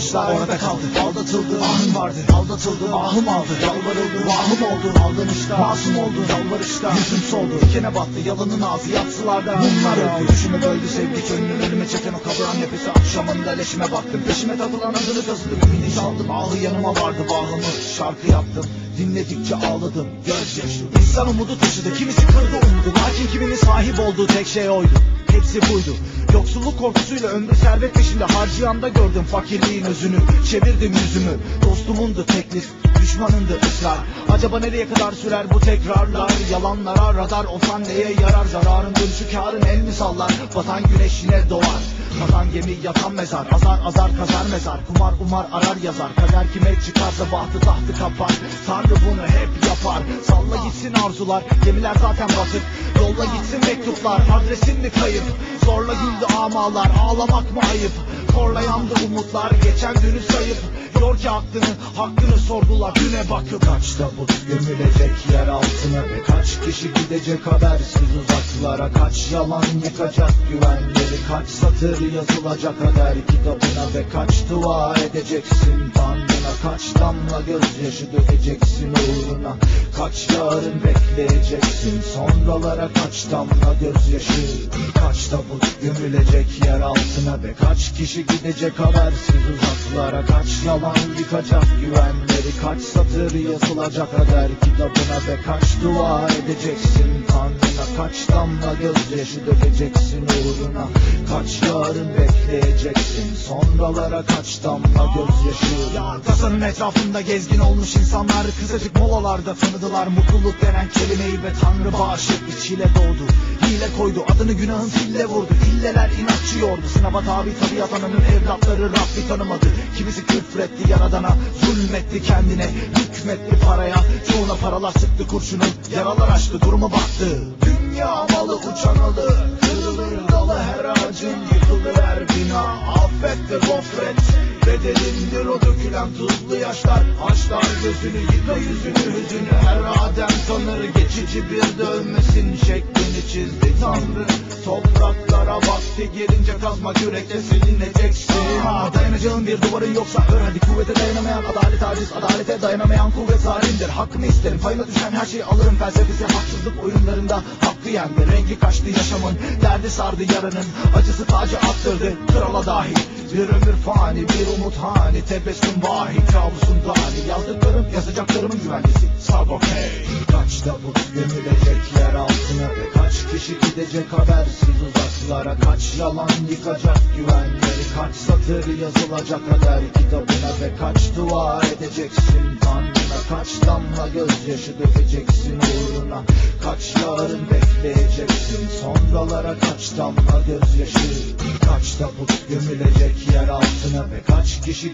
taşlar orada kaldı. Aldatıldı ahım vardı. Aldatıldı ahım aldı. Yalvarıldı vahım oldu. Aldanışta masum oldu. Yalvarışta yüzüm soldu. Dikene battı. Yalanın ağzı yatsılarda. Mumlar öldü Düşümü böldü. Sevgi çölünün önüme çeken Akşamında leşime baktım Peşime takılan adını kazıdım. Ümidi çaldım ahı yanıma vardı Bağımı şarkı yaptım. Dinledikçe ağladım Gözyaşı İnsan umudu taşıdı Kimisi kırdı umudu. Lakin kiminin sahip olduğu tek şey oydu Hepsi buydu. Yoksulluk korkusuyla ömrü servet peşinde harcayan da gördüm fakirliğin özünü. Çevirdim yüzümü Dostumundu teklif Düşmanındı ısrar. Acaba nereye kadar sürer bu tekrarlar? Yalanlara radar olsan neye yarar? Zararın dönüşü karın el mi sallar Batan güneş yine doğar Kazan gemi yatan mezar. Azar azar kazar mezar. Kumar umar arar yazar. Kader kime çıkarsa bahtı tahtı kapar. Tanrı bunu hep yapar. Salla gitsin arzular. Gemiler zaten batık. Yolla gitsin mektuplar. Adresin mi kayıp? Zorla güldü amalar. Ağlamak mı ayıp? Korlayandı umutlar. Geçen dünü sayıp Yor ki aklını Hakkını sordular. Güne bakıp Kaç tabut gömülecek yer altına Ve kaç kişi gidecek habersiz uzaklara Kaç yalan yıkacak güvenleri Kaç satır yazılacak kader kitabına Ve kaç dua edeceksin? Tanrına Kaç damla gözyaşı dökeceksin uğruna Kaç yarın bekleyeceksin? Sonralara kaç damla gözyaşı? Kaç tabut gömülecek yer altına Ve kaç kişi gidecek habersiz uzaklara? Kaç yalan yıkacak güvenleri? Kaç satır yazılacak kader kitabına Ve kaç dua edeceksin Tanrına? Kaç damla gözyaşı dökeceksin uğruna? Kaç yarın bekleyeceksin? Sonralara kaç damla gözyaşı? Ya kasanın etrafında gezgin olmuş insanlar Kısacık molalarda tanıdılar Mutluluk denen kelimeyi ve Tanrı bağışı içiyle doğdu. Hile koydu adını günahın sille vurdu. İlleler inatçı yordu. Sınava tabi tabiat ananın evlatları Rabbi tanımadı. Kimisi küfretti yaradana Zulmetti kendine. Hükmetti paraya Çoğuna paralar sıktı kurşunu Yaralar açtı duruma baktı Dünya malı uçan alı Kırılır dalı her ağacın Yıkılır her bina Ve gofret. Bedelindir o dökülen tuzlu yaşlar. Açlar gözünü yıka yüzünü hüzünü Her adem tanır geçici bir dövmesin Şeklini çizdi Tanrı. Topraklara vakti gelince kazma kürekle silineceksin. Ah, Dayanacağın bir duvarı yoksa ör hadi kuvvete dayanamayan adalet aciz Adalete dayanamayan kuvvet zalimdir. Hakkını isterim payına düşen her şeyi alırım. Felsefesi haksızlık oyunlarında hakkı yendi Rengi kaçtı yaşamın derdi sardı yaranın. Acısı tacı attırdı krala dahi bir ömür fani, bir umut hani. Tebessüm vahi, kabusun dani Yazdıklarım, yazacaklarımın güvencesi. Sabok hey. Kaç tabut gömülecek yer altına Ve kaç kişi gidecek habersiz uzaklara? Kaç yalan yıkacak güvenleri? Kaç satır yazılacak kader kitabına Ve kaç dua edeceksin Tanrına Kaç damla gözyaşı dökeceksin uğruna? Kaç yarın bekleyeceksin? Sonralara kaç damla gözyaşı? Kaç tabut gömülecek yer altına Ve kaç kişi